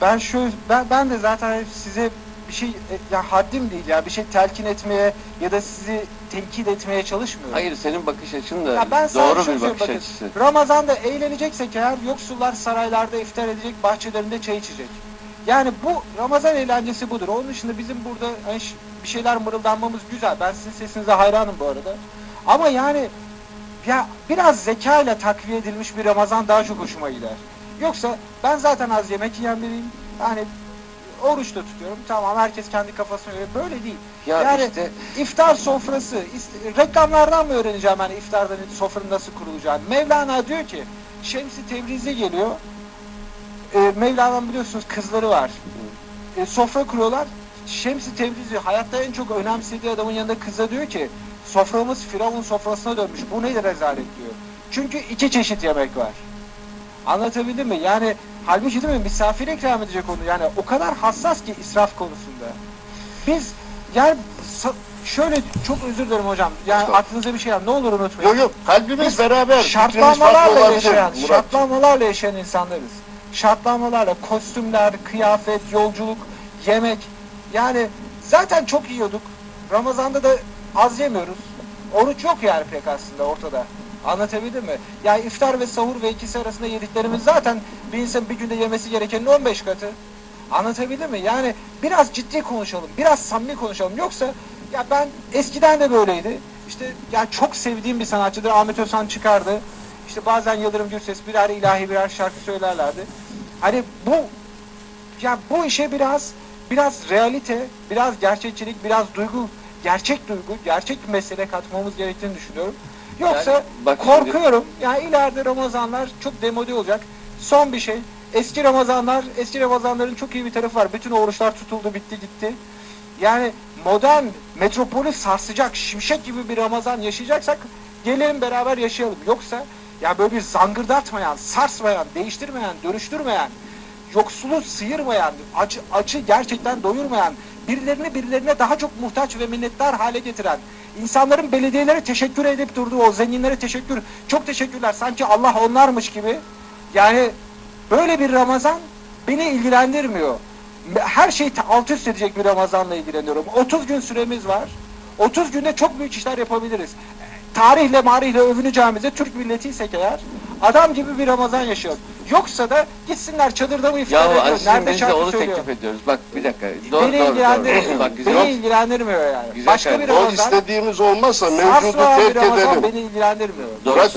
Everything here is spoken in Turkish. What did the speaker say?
ben şu ben ben de zaten size bir şey e, ya haddim değil ya bir şey telkin etmeye ya da sizi tenkit etmeye çalışmıyorum. Hayır senin bakış açın da Ya ben doğru bir bakış bakın, açısı. Ramazan'da eğleneceksek eğer yoksullar saraylarda iftar edecek, bahçelerinde çay içecek. Yani bu Ramazan eğlencesi budur. Onun dışında bizim burada hani bir şeyler mırıldanmamız güzel. Ben sizin sesinize hayranım bu arada. Ama yani ya biraz zeka ile takviye edilmiş bir Ramazan daha çok hoşuma gider. Yoksa ben zaten az yemek yiyen biriyim. Yani oruç da tutuyorum. Tamam herkes kendi kafasına göre. Böyle değil. Ya yani işte İftar sofrası, reklamlardan mı öğreneceğim hani iftarda sofranın nasıl kurulacağını? Mevlana diyor ki, Şems-i Tebrizi geliyor. Ee, Mevlana'nın biliyorsunuz kızları var. Ee, sofra kuruyorlar. Şems-i Tebrizi hayatta en çok önemsediği adamın yanında kıza diyor ki, soframız Firavun sofrasına dönmüş. Bu nedir rezalet diyor. Çünkü iki çeşit yemek var. Anlatabildim mi? Yani halbuki değil mi misafir ikram edecek onu. Yani o kadar hassas ki israf konusunda. Biz yani şöyle çok özür dilerim hocam. Yani Estağfurullah. aklınıza bir şey var. Ne olur unutmayın. Yok yok kalbimiz Biz beraber. Şartlanmalarla yaşayan, Murat. şartlanmalarla yaşayan insanlarız. Şartlanmalarla kostümler, kıyafet, yolculuk, yemek. Yani zaten çok yiyorduk. Ramazan'da da az yemiyoruz. Oruç yok yani pek aslında ortada. Anlatabildim mi? Yani iftar ve sahur ve ikisi arasında yediklerimiz zaten bir insan bir günde yemesi gerekenin 15 katı. Anlatabildim mi? Yani biraz ciddi konuşalım, biraz samimi konuşalım. Yoksa ya ben eskiden de böyleydi. İşte ya çok sevdiğim bir sanatçıdır Ahmet Özhan çıkardı. İşte bazen Yıldırım Gürses birer ilahi birer şarkı söylerlerdi. Hani bu ya bu işe biraz biraz realite, biraz gerçekçilik, biraz duygu, gerçek duygu, gerçek mesele katmamız gerektiğini düşünüyorum. Yoksa Yani bak şimdi- korkuyorum. Yani ileride Ramazanlar çok demode olacak. Son bir şey. Eski Ramazanlar, eski Ramazanların çok iyi bir tarafı var. Bütün oruçlar tutuldu, bitti gitti. Yani modern metropolü sarsacak, şimşek gibi bir Ramazan yaşayacaksak gelelim beraber yaşayalım. Yoksa ya böyle bir zangırdatmayan, sarsmayan, değiştirmeyen, dönüştürmeyen, yoksulu sıyırmayan, acı, acı gerçekten doyurmayan, birilerini birilerine daha çok muhtaç ve minnettar hale getiren, insanların belediyelere teşekkür edip durduğu o zenginlere teşekkür, çok teşekkürler sanki Allah onlarmış gibi. Yani böyle bir Ramazan beni ilgilendirmiyor. Her şey alt üst edecek bir Ramazanla ilgileniyorum. 30 gün süremiz var. 30 günde çok büyük işler yapabiliriz. Tarihle marihle övüneceğimize Türk milletiysek eğer adam gibi bir Ramazan yaşayalım. Yoksa da gitsinler çadırda mı Ya iftar ediyor? Nerede şarkı onu söylüyor? teklif ediyoruz. Bak bir dakika. Doğru, Beni doğru, ilgilendirmiyor. doğru. Bak güzel. Beni ilgilendirmiyor yani. Güzel Başka bir kardeşim. O Ramazan, istediğimiz olmazsa mevcudu terk Ramazan edelim. beni ilgilendirmiyor. Doğru